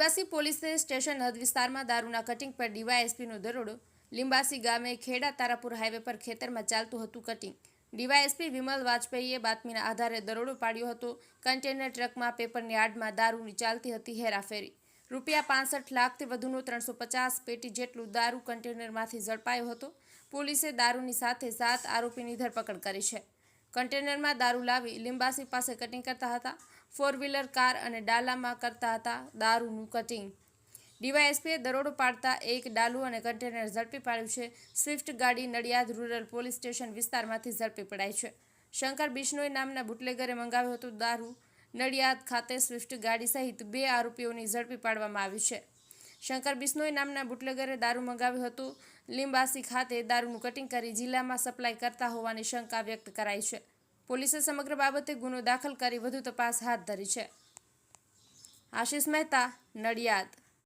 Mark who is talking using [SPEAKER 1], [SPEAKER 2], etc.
[SPEAKER 1] લીંબાસી પોલીસે સ્ટેશન હદ વિસ્તારમાં દારૂના કટિંગ પર ડીવાયએસપીનો દરોડો. લીંબાસી ગામે ખેડા તારાપુર હાઈવે પર ખેતરમાં ચાલતું હતું કટિંગ. ડીવાયએસપી વિમલ વાજપેયીએ બાતમીના આધારે દરોડો પાડ્યો હતો. કન્ટેનર ટ્રકમાં પેપરની આડમાં દારૂની ચાલતી હતી હેરાફેરી. રૂપિયા પાંસઠ લાખથી વધુનો ત્રણસો પચાસ પેટી જેટલું દારૂ કન્ટેનરમાંથી ઝડપાયો હતો. પોલીસે દારૂની સાથે સાત આરોપીની ધરપકડ કરી છે. કન્ટેનરમાં દારૂ લાવી લીંબાસી પાસે કટિંગ કરતા હતા. ફોર વ્હીલર કાર અને ડાલામાં કરતા હતા દારૂનું કટિંગ ડીવાયએસપીએ દરોડો પાડતા એક ડાલુ અને કન્ટેનર ઝડપી પાડ્યું છે. સ્વિફ્ટ ગાડી નડિયાદ રૂરલ પોલીસ સ્ટેશન વિસ્તારમાંથી ઝડપી પડાઈ છે. શંકર બિશ્નોઈ નામના બુટલેગરે મંગાવ્યું હતું દારૂ. નડિયાદ ખાતે સ્વિફ્ટ ગાડી સહિત બે આરોપીઓની ઝડપી પાડવામાં આવી છે. શંકર બિશ્નોઈ નામના બુટલેગરે દારૂ મંગાવ્યું હતું. લીંબાસી ખાતે દારૂનું કટિંગ કરી જિલ્લામાં સપ્લાય કરતા હોવાની શંકા વ્યક્ત કરાઈ છે. પોલીસે સમગ્ર બાબતે ગુનો દાખલ કરી વધુ તપાસ હાથ ધરી છે. આશિષ મહેતા, નડિયાદ.